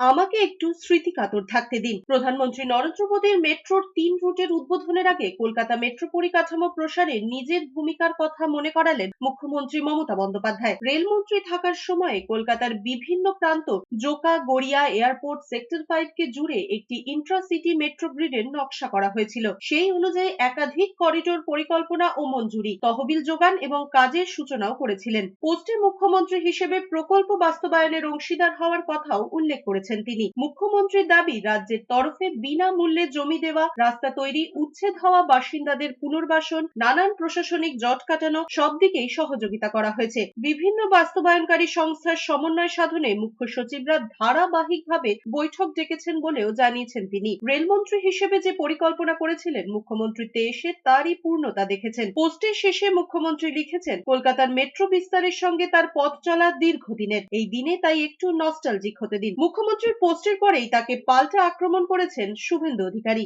আমাকে একটু স্মৃতিকাতর থাকতে দিন। প্রধানমন্ত্রী নরেন্দ্র মোদীর মেট্রোর তিন রুটের উদ্বোধনের আগে কলকাতা মেট্রো পরিকাঠামো প্রসারে নিজের ভূমিকার কথা মনে করালেন মুখ্যমন্ত্রী মমতা বন্দ্যোপাধ্যায়। রেলমন্ত্রী থাকার সময়ে কলকাতার বিভিন্ন প্রান্ত Joka, Garia airport sector five কে জুড়ে একটি ইন্ট্রাসিটি মেট্রো গ্রিডের নকশা করা হয়েছিল। সেই অনুযায়ী একাধিক করিডোর পরিকল্পনা ও মঞ্জুরি, তহবিল যোগান এবং কাজের সূচনাও করেছিলেন। পোস্টে মুখ্যমন্ত্রী হিসেবে প্রকল্প বাস্তবায়নের অংশীদার হওয়ার কথাও উল্লেখ করেছেন। তিনি। মুখ্যমন্ত্রীর দাবি, রাজ্যের তরফে বিনামূল্যে জমি দেওয়া, রাস্তা তৈরি, উচ্ছেদ হওয়া বাসিন্দাদের পুনর্বাসন, নানান প্রশাসনিক জট কাটানো, সব দিকেই সহযোগিতা করা হয়েছে। বিভিন্ন বাস্তবায়নকারী সংস্থার সমন্বয় সাধনে মুখ্য সচিবরা ধারাবাহিকভাবে বৈঠক ডেকেছেন বলেও জানিয়েছেন তিনি। রেলমন্ত্রী হিসেবে যে পরিকল্পনা করেছিলেন মুখ্যমন্ত্রীতে এসে তারই পূর্ণতা দেখেছেন। পোস্টের শেষে মুখ্যমন্ত্রী লিখেছেন, কলকাতার মেট্রো বিস্তারের সঙ্গে তার পথ চলা দীর্ঘদিনের। এই দিনে তাই একটু নস্টালজিক হতে দিন। মুখ্যমন্ত্রীর পোস্টের পরেই তাকে পাল্টা আক্রমণ করেছেন শুভেন্দু অধিকারী।